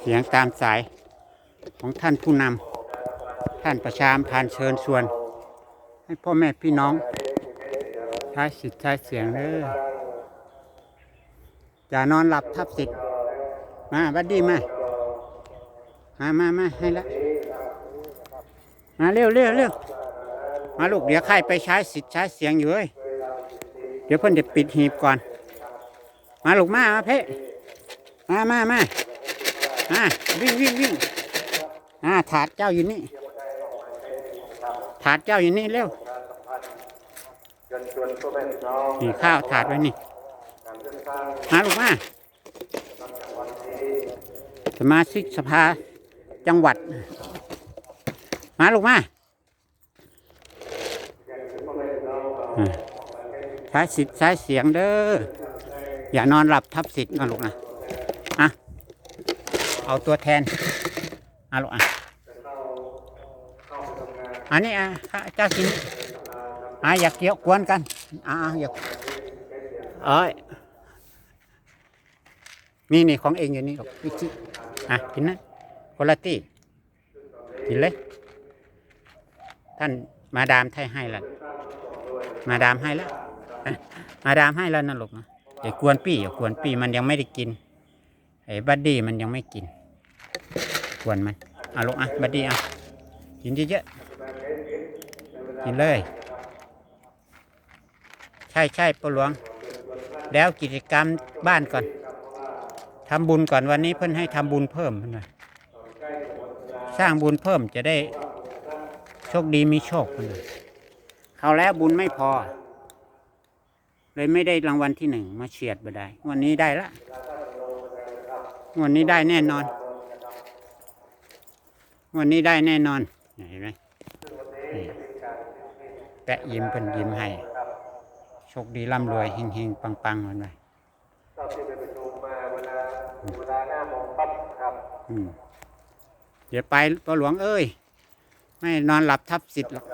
เสียงตามสายของท่านผู้นำท่านประชามพานเชิญชวน ให้พ่อแม่พี่น้อง ใช้สิทธิ์ใช้เสียงเด้ออย่านอนหลับทับสิทธิ์มาบัดดี้มามามามาให้ละมาเร็วเร็วเร็วมาลูกเดี๋ยวใครไปใช้สิทธิ์ใช้เสียงอยู่เอ้ยเดี๋ยวเพิ่นจะปิดหีบก่อน มาลูกมามาเพ่มามามา มาวิ่งวิ่งวิ่งอ่าถาดเจ้าอยู่นี่ ถาดเจ้าอยู่นี่เร็วนี่ข้าวถาดไว้นี่มาลูกมาสมาชิกสภาจังหวัด มาลูกมาใช้สิทธิ์ใช้เสียงเด้ออย่านอนหลับทับสิทธิ์นะลูกนะ เอาตัวแทนอะลูกอะอันนี้อะเจ้าสินอะอยากเกี่ยวกวนกันอะอะอยากเอ้ยนี่นี่ของเองอยู่นี่ลูกพี่จิอะกินนะคนละตี้กินเลย ท่านมาดามไทยให้ล้วมาดามให้แล้วอะมาดามให้แล้วนะลูกนะอย่ากวนปี้อย่ากวนปี้มันยังไม่ได้กิน ไอ้บัดดี้มันยังไม่กินกวนมันเอาลูกอะบัดดี้อะกินเยอะๆกินเลย ใช่ใช่ปหลวง แล้วกิจกรรมบ้านก่อนทำบุญก่อนวันนี้เพิ่นให้ทำบุญเพิ่มเพิ่นว่าสร้างบุญเพิ่มจะได้โชคดีมีโชคเพิ่นว่าเขาแล้วบุญไม่พอ เลยไม่ได้รางวัลที่หนึ่งมาเฉียดไปได้ วันนี้ได้ละ วันนี้ได้แน่นอน วันนี้ได้แน่นอนเห็นไหมแปะยิ้มเป็นยิ้มให้โชคดีร่ำรวยเฮงๆ ปังๆมันไปอืมเดี๋ยวไปปหลวงเอ้ย ไม่นอนหลับทับสิทธิ์หรอก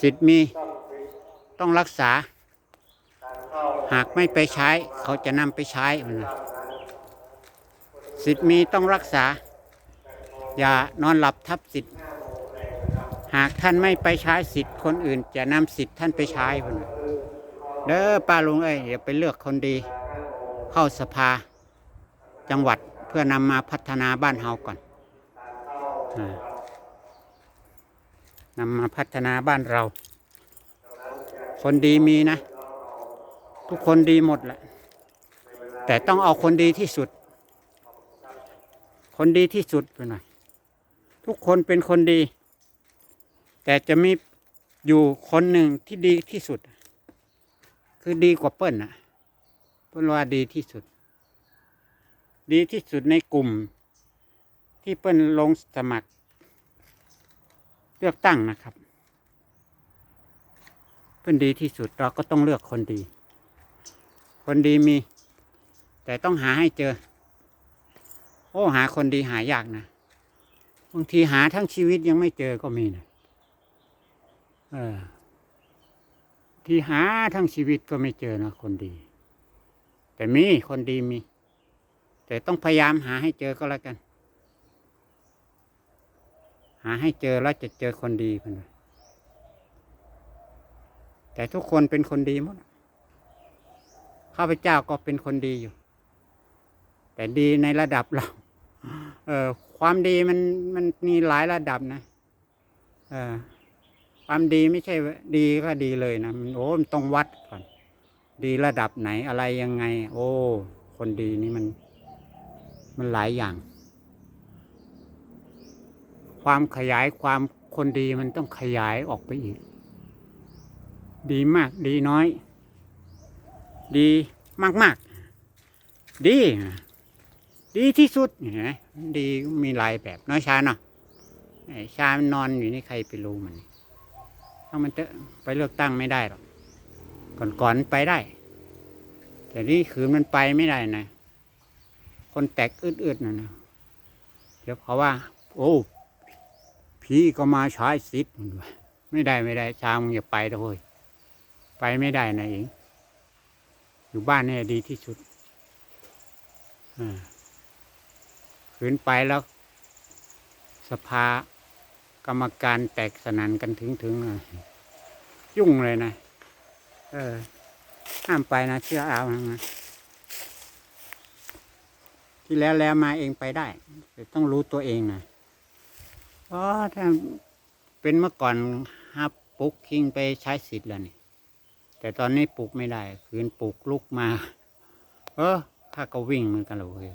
สิทธิ์มีต้องรักษา หากไม่ไปใช้ เขาจะนำไปใช้มันนะ สิทธิ์มีต้องรักษา อย่านอนหลับทับสิทธิ์ หากท่านไม่ไปใช้สิทธิ์คนอื่น จะนำสิทธิ์ท่านไปใช้คนเด้อป้าลุงเอ้ยอย่าไปเลือกคนดี เข้าสภา จังหวัดเพื่อนำมาพัฒนาบ้านเฮาก่อนอ่านำมาพัฒนาบ้านเรา คนดีมีนะ ทุกคนดีหมดแหละแต่ต้องเอาคนดีที่สุด คนดีที่สุดไปหน่อยทุกคนเป็นคนดี แต่จะมีอยู่คนหนึ่งที่ดีที่สุด คือดีกว่าเปิ้ลนะเปิ้ลว่าดีที่สุด ดีที่สุดในกลุ่ม ที่เปิ้ลลงสมัคร เลือกตั้งนะครับ เปิ้ลดีที่สุดเราก็ต้องเลือกคนดี คนดีมี แต่ต้องหาให้เจอ โอ้หาคนดีหายากนะบางทีหาทั้งชีวิตยังไม่เจอก็มีนะเออ ที่หาทั้งชีวิตก็ไม่เจอนะคนดี แต่มีคนดีมี แต่ต้องพยายามหาให้เจอก็แล้วกัน หาให้เจอแล้วจะเจอคนดีคนแต่ทุกคนเป็นคนดีหมดข้าพเจ้าก็เป็นคนดีอยู่ แต่ดีในระดับเรา เออความดีมันมันมีหลายระดับนะเออความดีไม่ใช่ดีก็ดีเลยนะมันโอ้มันต้องวัดก่อน ดีระดับไหนอะไรยังไง โอ้ คนดีนี่มัน มันหลายอย่าง ความขยายความคนดีมันต้องขยายออกไปอีก ดีมาก ดีน้อย ดีมากมากๆดี ดีที่สุดเห็นไหมดีมีหลายแบบน้อยชาเนาะไอชามันนอนอยู่นี่ใครไปรู้มันถ้ามันจะไปเลือกตั้งไม่ได้หรอกก่อนๆไปได้ แต่นี่คือมันไปไม่ได้นะ คนแตกอืดๆนะนะเดี๋ยวเขาว่า โอ้พี่ก็มาใช้สิทธิ์มันว่าไม่ได้ไม่ได้ ชามึงอย่าไปเว้ยไปไม่ได้นะเองอยู่บ้านเนี่ยดีที่สุดอ่า ขืนไปแล้ว สภากรรมการแตกสนันกันถึงถึงๆยุ่งเลยนะ เออ ห้ามไปนะ เชื่อเอานะที่แล้วแล้วมาเองไปได้ แต่ต้องรู้ตัวเองนะเพราะถ้าเป็นเมื่อก่อนฮับปลุกคิงไปใช้สิทธิ์แล้วนี่ แต่ตอนนี้ปลุกไม่ได้ คืนปลุกลุกมา เออถ้าก็วิ่งเหมือนกันเลย